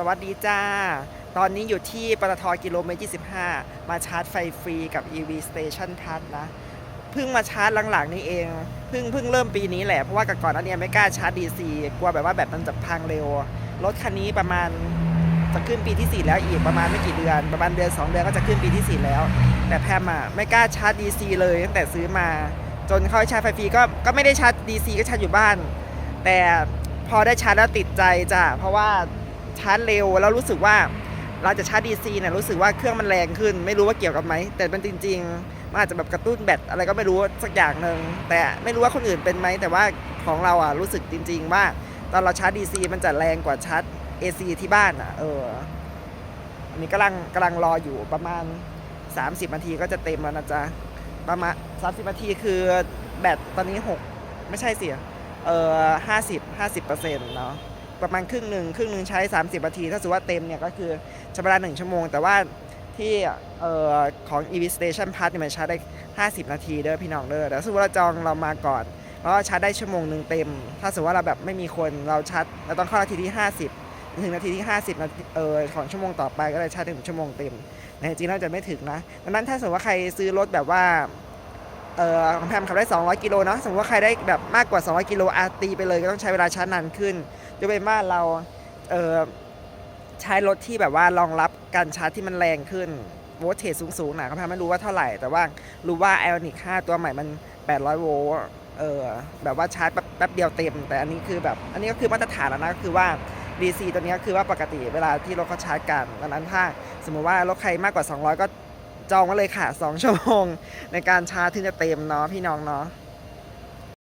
สวัสดีจ้า ตอนนี้อยู่ที่ปตทกิโลเมตร 25 มาชาร์จไฟฟรีกับ EV Station Plus นะ เพิ่งมาชาร์จหลังๆนี่เอง เพิ่งเพิ่งเริ่มปีนี้แหละ เพราะว่าก่อนอันเนี้ยไม่กล้าชาร์จ DC กลัวแบบว่าแบบมันจะพังเร็ว รถคันนี้ประมาณจะขึ้นปีที่ 4 แล้วอีกประมาณไม่กี่เดือน ประมาณเดือน 2 เดือนก็จะขึ้นปีที่ 4 แล้ว แต่แพมอะไม่กล้าชาร์จ DC เลยตั้งแต่ซื้อมา จนเข้าชาร์จไฟฟรีก็ก็ไม่ได้ชาร์จ DC ก็ชาร์จอยู่บ้าน แต่พอได้ชาร์จแล้วติดใจจ้ะเพราะว่า ชาร์จเร็วแล้วรู้สึกว่าเราจะชาร์จ DC เนี่ยรู้สึกว่าเครื่องมันแรงขึ้น ไม่รู้ว่าเกี่ยวกับไหม แต่มันจริงๆมันอาจจะแบบกระตุ้นแบตอะไรก็ไม่รู้สักอย่างหนึ่งแต่ไม่รู้ว่าคนอื่นเป็นไหม แต่ว่าของเราอะรู้สึกจริง ๆ ว่าตอนเราชาร์จ DC มันจะแรงกว่าชาร์จ AC ที่บ้านอะเอออันนี้กำลังกำลังรออยู่ประมาณ 30นาทีก็จะเต็มแล้วนะจ๊ะประมาณ30นาทีคือแบตตอนนี้ 6 ไม่ใช่สิเออ50 50เปอร์เซ็นต์เนาะ ประมาณครึ่งหนึ่งครึ่งหนึ่งใช้ 30นาที ถ้าสมมติว่าเต็มเนี่ยก็คือใช้เวลา1ชั่วโมง แต่ว่าที่เอ่อของ EV Station Plus เนี่ยมันชาร์จได้ 50 นาทีเด้อพี่น้องเด้อแต่ถ้าสมมติว่าเราจองเรามาก่อนแล้วก็ชาร์จได้ชั่วโมงหนึ่งเต็ม ถ้าสมมติว่าเราแบบไม่มีคนเราชาร์จเราต้องเข้านาทีที่ 50 ถึงนาทีที่ 50นาทีเออของชั่วโมงต่อไปก็เลยชาร์จถึงชั่วโมงเต็มแต่จริงๆน่าจะไม่ถึงนะดังนั้นถ้าสมมติว่าใครซื้อรถแบบว่า เออของแพมขับได้ 200 กิโลเนาะสมมติว่าใครได้แบบมากกว่า 200 กิโลอาตีไปเลยก็ต้องใช้เวลาชาร์จนานขึ้นยกเป็นว่าเราเออใช้รถที่แบบว่ารองรับการชาร์จที่มันแรงขึ้นโวลต์เทจสูงๆหนะเขาแพมไม่รู้ว่าเท่าไหร่ แต่ว่ารู้ว่า i o n i c 5ตัวใหม่มัน 800 โวลต์เออแบบว่าชาร์จแป๊บแป๊บเดียวเต็ม แต่อันนี้คือแบบอันนี้ก็คือมาตรฐานแล้วนะก็คือว่า DC ตัวนี้คือว่าปกติเวลาที่รถเขาชาร์จกันดังนั้นถ้าสมมุติว่ารถใครมากกว่า 200 ก็ จองไว้เลยค่ะ 2 ชั่วโมง ในการชาร์จที่จะเต็มเนาะพี่น้องเนาะ